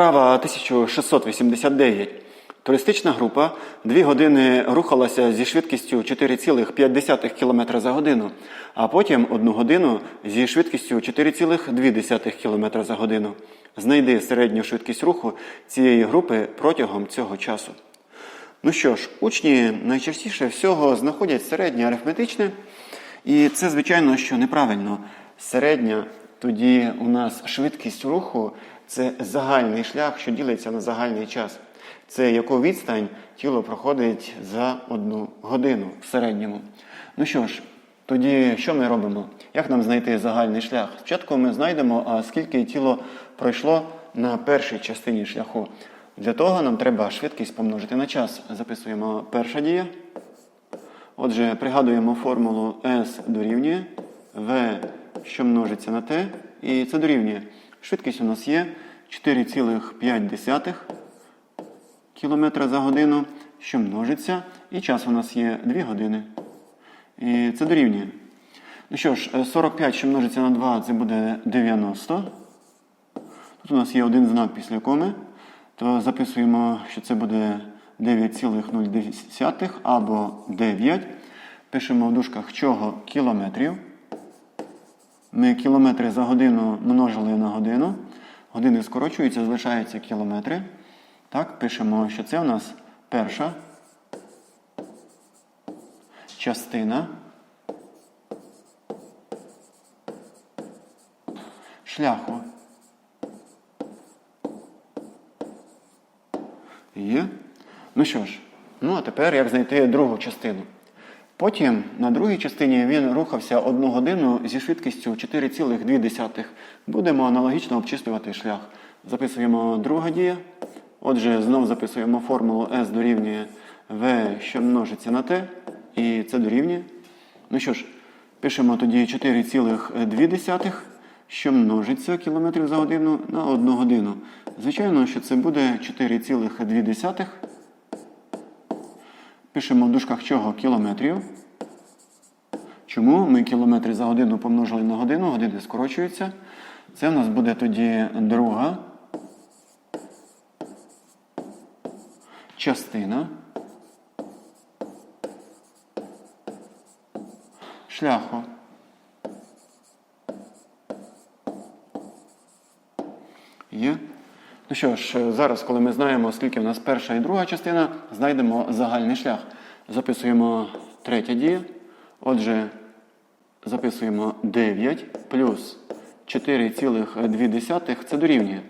Вправа 1689. Туристична група 2 години рухалася зі швидкістю 4,5 км за годину, а потім 1 годину зі швидкістю 4,2 км за годину. Знайди середню швидкість руху цієї групи протягом цього часу. Ну що ж, учні найчастіше всього знаходять середнє арифметичне, і це, звичайно, що неправильно. Середня тоді у нас швидкість руху це загальний шлях, що ділиться на загальний час. Це яку відстань тіло проходить за одну годину в середньому. Ну що ж, тоді що ми робимо? Як нам знайти загальний шлях? Спочатку ми знайдемо, а скільки тіло пройшло на першій частині шляху. Для того нам треба швидкість помножити на час. Записуємо перша дія. Отже, пригадуємо формулу S дорівнює V, що множиться на T, і це дорівнює. Швидкість у нас є 4,5 км за годину, що множиться, і час у нас є 2 години. І це дорівнює. Ну що ж, е, 45, що множиться на 2, це буде 90. Тут у нас є один знак після коми, то записуємо, що це буде 9,0 або 9. Пишемо в дужках чого кілометрів. Ми кілометри за годину множили на годину. Години скорочуються, залишаються кілометри. Так, пишемо, що це у нас перша частина шляху. Є. Ну що ж, ну а тепер як знайти другу частину. Потім на другій частині він рухався одну годину зі швидкістю 4,2. Будемо аналогічно обчислювати шлях. Записуємо друга дія. Отже, знову записуємо формулу S дорівнює V, що множиться на T, і це дорівнює. Ну що ж, пишемо тоді 4,2, що множиться кілометрів за годину на 1 годину. Звичайно, що це буде 4,2. Пишемо в дужках чого кілометрів. Чому ми кілометри за годину помножили на годину, години скорочуються. Це в нас буде тоді друга частина шляху. Є. Ну що ж, зараз, коли ми знаємо, скільки в нас перша і друга частина, знайдемо загальний шлях. Записуємо третя дія. Отже, записуємо 9 плюс 4,2 це дорівнює.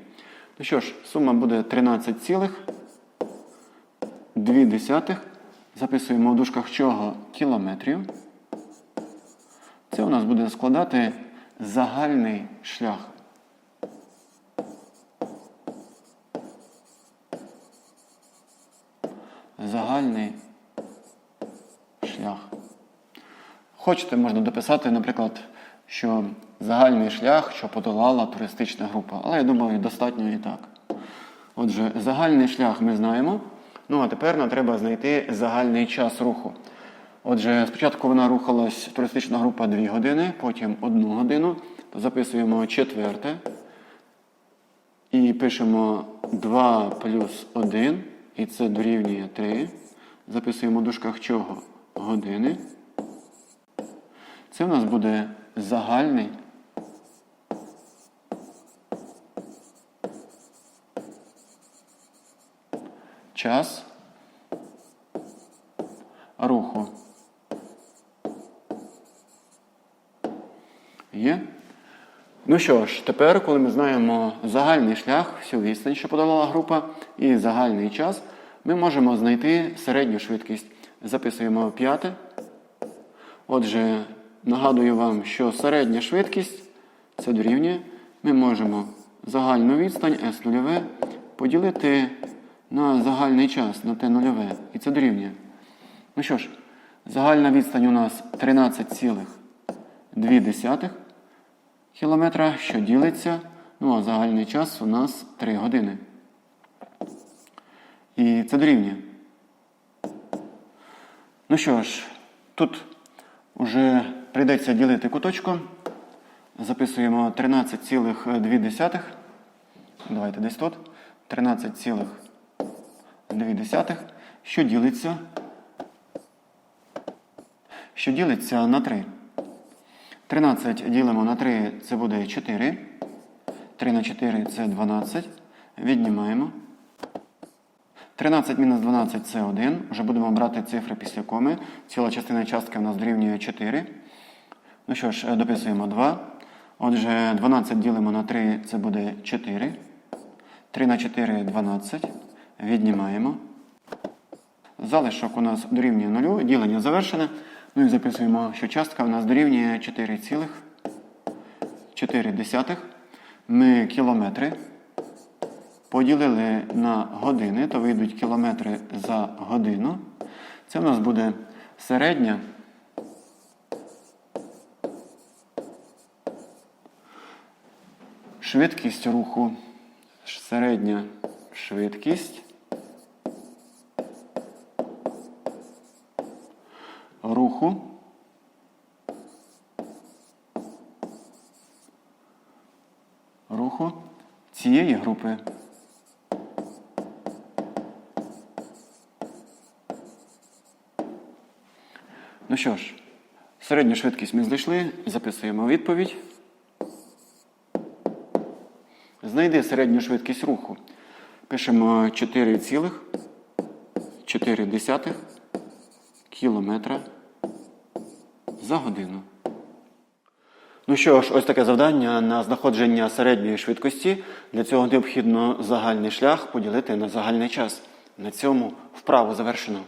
Ну що ж, сума буде 13,2. Записуємо в дужках чого кілометрів. Це у нас буде складати загальний шлях. Загальний шлях. Хочете, можна дописати, наприклад, що загальний шлях, що подолала туристична група. Але я думаю, достатньо і так. Отже, загальний шлях ми знаємо. Ну, а тепер нам треба знайти загальний час руху. Отже, спочатку вона рухалась туристична група 2 години, потім 1 годину. Записуємо четверте. І пишемо 2 плюс 1, і це дорівнює 3. Записуємо в дужках чого? Години. Це в нас буде загальний час руху. Є? Ну що ж, тепер, коли ми знаємо загальний шлях, всю відстань, що подолала група, і загальний час, ми можемо знайти середню швидкість. Записуємо п'яте. Отже, нагадую вам, що середня швидкість це дорівнює. Ми можемо загальну відстань S нульове поділити на загальний час, на T нульове. І це дорівнює. Ну що ж, загальна відстань у нас 13,2 кілометра, що ділиться. Ну, а загальний час у нас 3 години. І це дорівнює. Ну що ж, тут вже прийдеться ділити куточком. Записуємо 13,2. Давайте десь тут. 13,2, що ділиться, що ділиться на 3. 13 ділимо на 3, це буде 4. 3 на 4 це 12. Віднімаємо. 13 мінус 12 це 1. Вже будемо брати цифри після коми. Ціла частина частки у нас дорівнює 4. Ну що ж, дописуємо 2. Отже, 12 ділимо на 3, це буде 4. 3 на 4 12. Віднімаємо. Залишок у нас дорівнює 0. Ділення завершене. Ну і записуємо, що частка у нас дорівнює 4,4. Ми кілометри поділили на години, то вийдуть кілометри за годину. Це в нас буде середня. Швидкість руху. Середня швидкість руху руху цієї групи. Ну що ж, середню швидкість ми знайшли, записуємо відповідь. Знайди середню швидкість руху. Пишемо 4,4 кілометра за годину. Ну що ж, ось таке завдання на знаходження середньої швидкості. Для цього необхідно загальний шлях поділити на загальний час. На цьому вправу завершено.